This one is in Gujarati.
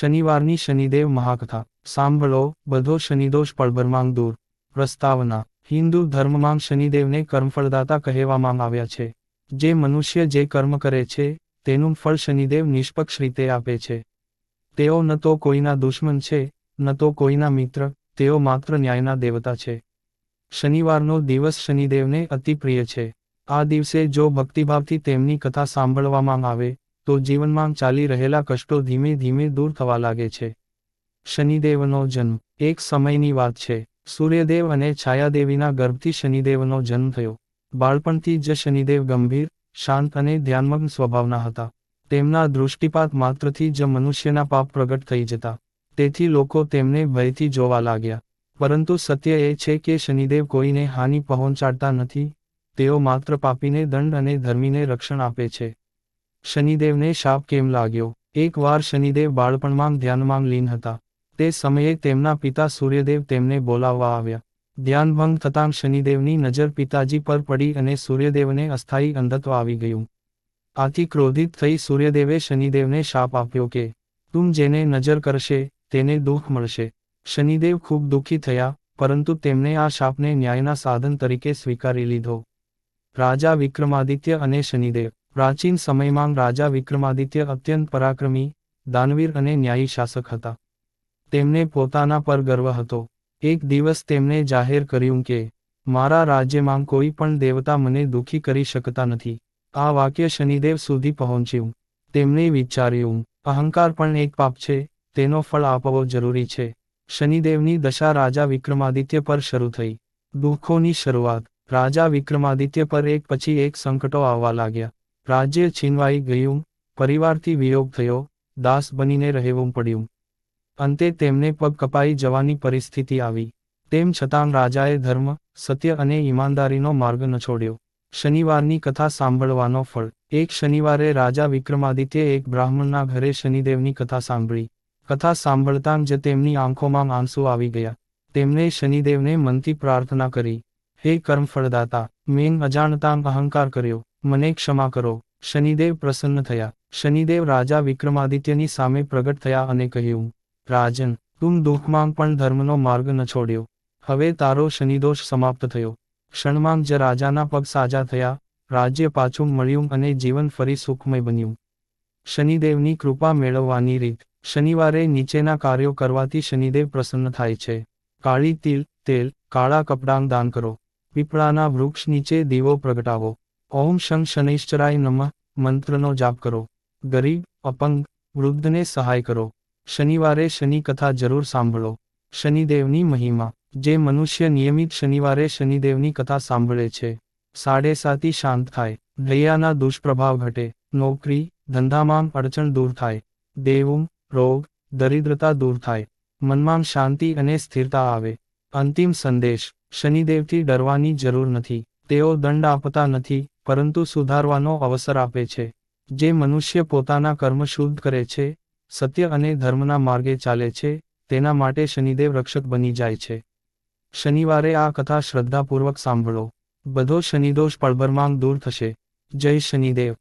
શનિવારની શનિદેવ મહાકથા. સાંભળો, બધો શનિદોષ પળભરમાં દૂર. પ્રસ્તાવના. હિન્દુ ધર્મમાં શનિદેવને કર્મફળદાતા કહેવામાં આવ્યા છે. જે મનુષ્ય જે કર્મ કરે છે, તેનું ફળ શનિદેવ નિષ્પક્ષ રીતે આપે છે. તેઓ ન તો કોઈના દુશ્મન છે, ન તો કોઈના મિત્ર, તેઓ માત્ર ન્યાયના દેવતા છે. શનિવારનો દિવસ શનિદેવને અતિ પ્રિય છે. આ દિવસે જો ભક્તિભાવથી તેમની કથા સાંભળવામાં આવે તો જીવનમાં ચાલી રહેલા કષ્ટો ધીમે ધીમે દૂર થવા લાગે છે. શનિદેવનો જન્મ. એક સમયની વાત છે. સૂર્યદેવ અને છાયાદેવીના ગર્ભથી શનિદેવનો જન્મ થયો. બાળપણથી જ શનિદેવ ગંભીર, શાંત અને ધ્યાનમગ્ન સ્વભાવના હતા. તેમના દૃષ્ટિપાત માત્રથી જ મનુષ્યના પાપ પ્રગટ થઈ જતા. તેથી લોકો તેમને ભયથી જોવા લાગ્યા. પરંતુ સત્ય એ છે કે શનિદેવ કોઈને હાનિ પહોંચાડતા નથી. તેઓ માત્ર પાપીને દંડ અને ધર્મીને રક્ષણ આપે છે. શનિદેવને શાપ કેમ લાગ્યો? એકવાર શનિદેવ બાળપણમાં ધ્યાનમાં લીન હતા. તે સમયે તેમના પિતા સૂર્યદેવ તેમને બોલાવવા આવ્યા. ધ્યાનભંગ થતાં શનિદેવની નજર પિતાજી પર પડી અને સૂર્યદેવને અસ્થાયી અંધત્વ આવી ગયું. આથી ક્રોધિત થઈ સૂર્યદેવે શનિદેવને શાપ આપ્યો કે, તું જેને નજર કરશે, તેને દુઃખ મળશે. શનિદેવ ખૂબ દુઃખી થયા, પરંતુ તેમણે આ શાપને ન્યાયના સાધન તરીકે સ્વીકારી લીધો. રાજા વિક્રમાદિત્ય અને શનિદેવ પ્રાચીન સમયમાં રાજા વિક્રમાદિત્ય અત્યંત પરાક્રમી, દાનવીર અને ન્યાયી શાસક હતા. તેમને પોતાના પર ગર્વ હતો. એક દિવસ તેમણે જાહેર કર્યું કે, મારા રાજ્યમાં કોઈ પણ દેવતા મને દુઃખી કરી શકતા નથી. આ વાક્ય શનિદેવ સુધી પહોંચ્યું. તેમણે વિચાર્યું, અહંકાર પણ એક પાપ છે, તેનો ફળ આપવો જરૂરી છે શનિદેવની દશા રાજા વિક્રમાદિત્ય પર શરૂ થઈ. દુઃખોની શરૂઆત. રાજા વિક્રમાદિત્ય પર એક પછી એક સંકટો આવવા લાગ્યા. રાજ્ય છીનવાઈ ગયું, પરિવારથી વિયોગ થયો, દાસ બનીને રહેવું પડ્યું. અંતે તેમને પગ કપાઈ જવાની પરિસ્થિતિ આવી. તેમ છતાં રાજાએ ધર્મ, સત્ય અને ઈમાનદારીનો માર્ગ ન છોડ્યો. શનિવારની કથા સાંભળવાનો ફળ. એક શનિવારે રાજા વિક્રમાદિત્ય એક બ્રાહ્મણના ઘરે શનિદેવની કથા સાંભળી. કથા સાંભળતાં જ તેમની આંખોમાં આંસુ આવી ગયા. તેમણે શનિદેવને મનથી પ્રાર્થના કરી, હે કર્મફળદાતા, મેં અજાણતાં અહંકાર કર્યો. મને ક્ષમા કરો. શનિદેવ પ્રસન્ન થયા. શનિદેવ રાજા વિક્રમાદિત્યની સામે પ્રગટ થયા અને કહ્યું, રાજન, તું દુઃખમાં પણ ધર્મનો માર્ગ ન છોડ્યો. હવે તારો શનિદોષ સમાપ્ત થયો. ક્ષણમાં જ રાજાના પગ સાજા થયા. રાજ્ય પાછું મળ્યું અને જીવન ફરી સુખમય બન્યું. શનિદેવની કૃપા મેળવવાની રીત. શનિવારે નીચેના કાર્યો કરવાથી શનિદેવ પ્રસન્ન થાય છે. કાળી તિલ, તેલ, કાળા કપડાં દાન કરો. પીપળાના વૃક્ષ નીચે દીવો પ્રગટાવો. ઓમ શં શનૈશ્ચરાય નમઃ. મંત્રનો જાપ કરો. ગરીબ, અપંગ, વૃદ્ધને સહાય કરો. શનિવારે શનિ કથા જરૂર સાંભળો. શનિદેવની મહિમા. જે મનુષ્ય નિયમિત શનિવારે શનિદેવની કથા સાંભળે છે. સાડે સાતી શાંત થાય. દૈયાના દુષ્પ્રભાવ ઘટે. નોકરી, ધંધામાં અડચણ દૂર થાય. દેવું, રોગ, દરિદ્રતા દૂર થાય. મનમાં શાંતિ અને સ્થિરતા આવે. અંતિમ સંદેશ. શનિદેવથી ડરવાની જરૂર નથી. તેઓ દંડ આપતા નથી. પરંતુ સુધારવાનો અવસર આપે છે. જે મનુષ્ય પોતાના કર્મ શુદ્ધ કરે છે, સત્ય અને ધર્મના માર્ગે ચાલે છે, તેના માટે શનિદેવ રક્ષક બની જાય છે. શનિવારે આ કથા શ્રદ્ધાપૂર્વક સાંભળો. બધો શનિદોષ પળભરમાં દૂર થશે. જય શનિદેવ.